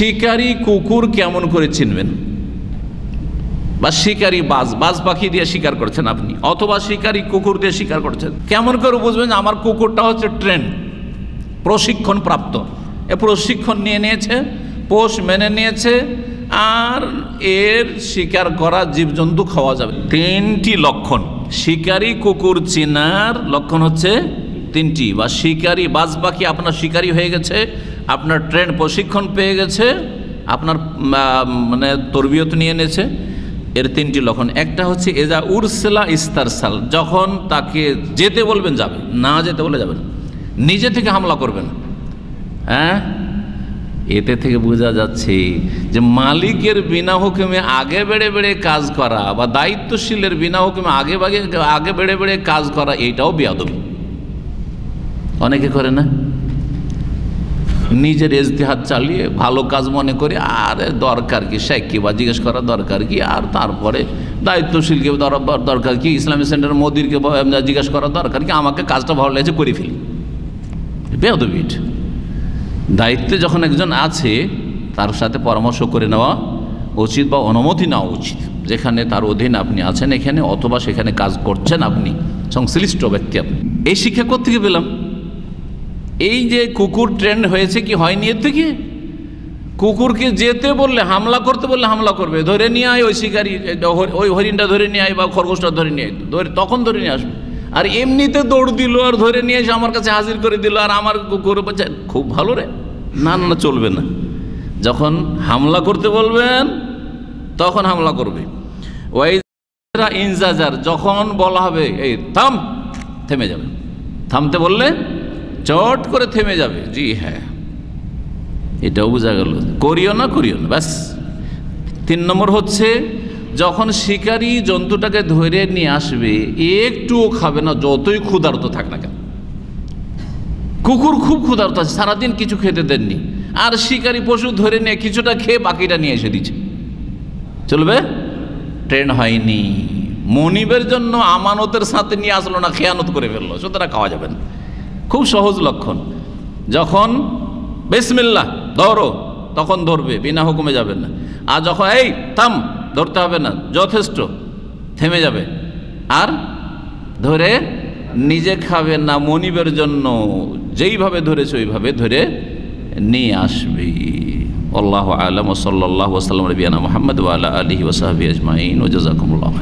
শিকারি কুকুর কেমন করে চিনবেন? বা শিকারি বাজ বাজ পাখি দিয়ে শিকার করছেন আপনি, অথবা শিকারি কুকুর দিয়ে শিকার করছেন। কেমন করে বুঝবেন আমার কুকুরটা হচ্ছে ট্রেন, প্রশিক্ষণ প্রাপ্ত। এ প্রশিক্ষণ নিয়ে নিয়েছে, পোষ মেনে নিয়েছে, আর এর শিকার করা জীবজন্তু খাওয়া যাবে। তিনটি লক্ষণ, শিকারি কুকুর চিনার লক্ষণ হচ্ছে তিনটি, বা শিকারি, বাজ পাখি আপনার শিকারি হয়ে গেছে আপনার ট্রেন প্রশিক্ষণ পেয়ে গেছে, আপনার মানে তরবিয়ত নিয়ে নিয়েছে এর তিনটি লক্ষণ। একটা হচ্ছে, এজা উরসেলা ইস্তারসাল যখন তাকে যেতে বলবেন যাবে, না যেতে বলে যাবেন নিজে থেকে হামলা করবেন। হ্যাঁ? এতে থেকে বোঝা যাচ্ছে যে মালিকের বিনা হুকুমে আগে বেড়ে বেড়ে কাজ করা বা দায়িত্বশীলের বিনা হুকুমে আগে আগে বেড়ে বেড়ে কাজ করা এইটাও বেয়াদবি। অনেকে করে না? নিজের এজতেহাত চালিয়ে ভালো কাজ মনে করে, আর দরকার কি? শেখকে বা জিজ্ঞেস করা দরকার কি? আর তারপরে দায়িত্বশীলকে দরকার কি? ইসলামী সেন্টার মোদিরকে জিজ্ঞেস করা দরকার কি? আমাকে কাজটা ভালো লেগেছে, করে ফেলি। বেদবিট দায়িত্বে যখন একজন আছে, তার সাথে পরামর্শ করে নেওয়া উচিত বা অনুমতি নেওয়া উচিত। যেখানে তার অধীন আপনি আছেন এখানে, অথবা সেখানে কাজ করছেন আপনি, সংশ্লিষ্ট ব্যক্তি আপনি। এই শিক্ষা কোথেকে পেলাম? এই যে কুকুর ট্রেন্ড হয়েছে কি হয়নি এর থেকে? কুকুরকে যেতে বললে, হামলা করতে বললে হামলা করবে। ধরে নিয়ে আয় ওই শিকারি, ওই হরিণটা ধরে নিয়ে আয় বা খরগোশটা ধরে নিয়ে ধরে, তখন ধরে নিয়ে আসবে। আর এমনিতে দৌড় দিল আর ধরে নিয়ে এসে আমার কাছে হাজির করে দিল আর আমার কুকুর খুব ভালো রে। না না চলবে না। যখন হামলা করতে বলবেন, তখন হামলা করবে। ওই ইনজাজার, যখন বলা হবে, এই, থাম! থেমে যাবে। থামতে বললে চট করে থেমে যাবে। জি হ্যাঁ। এটাও বোঝা গেল। করিও না করিও না, ব্যাস। তিন নম্বর হচ্ছে, যখন শিকারী জন্তুটাকে ধরে নিয়ে আসবে, একটুও খাবে না, যতই ক্ষুধার্ত থাক না কেন। কুকুর খুব ক্ষুধার্ত আছে, সারাদিন কিছু খেতে দেননি। আর শিকারী পশু ধরে নিয়ে কিছুটা খেয়ে বাকিটা নিয়ে এসে দিচ্ছে। চলবে? ট্রেন হয়নি। মনিবের জন্য আমানতের সাথে নিয়ে আসলো না, খেয়ানত করে ফেলল, সুতরাং খাওয়া যাবে না। খুব সহজ লক্ষণ। যখন বেসমিল্লা ধরো, তখন ধরবে, বিনা হুকুমে যাবেন না। আর যখন, এই, থাম, ধরতে হবে না, যথেষ্ট, থেমে যাবে। আর ধরে নিজে খাবে না, মনিবের জন্য, যেইভাবে ধরেছে, ওইভাবে ধরে নিয়ে আসবে। আল্লাহ আলম সাল্লাহ ওসালাম রবিয়ানা মোহাম্মদ আল্লাহ আলহি ওসাহাবি আজমাইন ও জাজাকুমুল্লাহ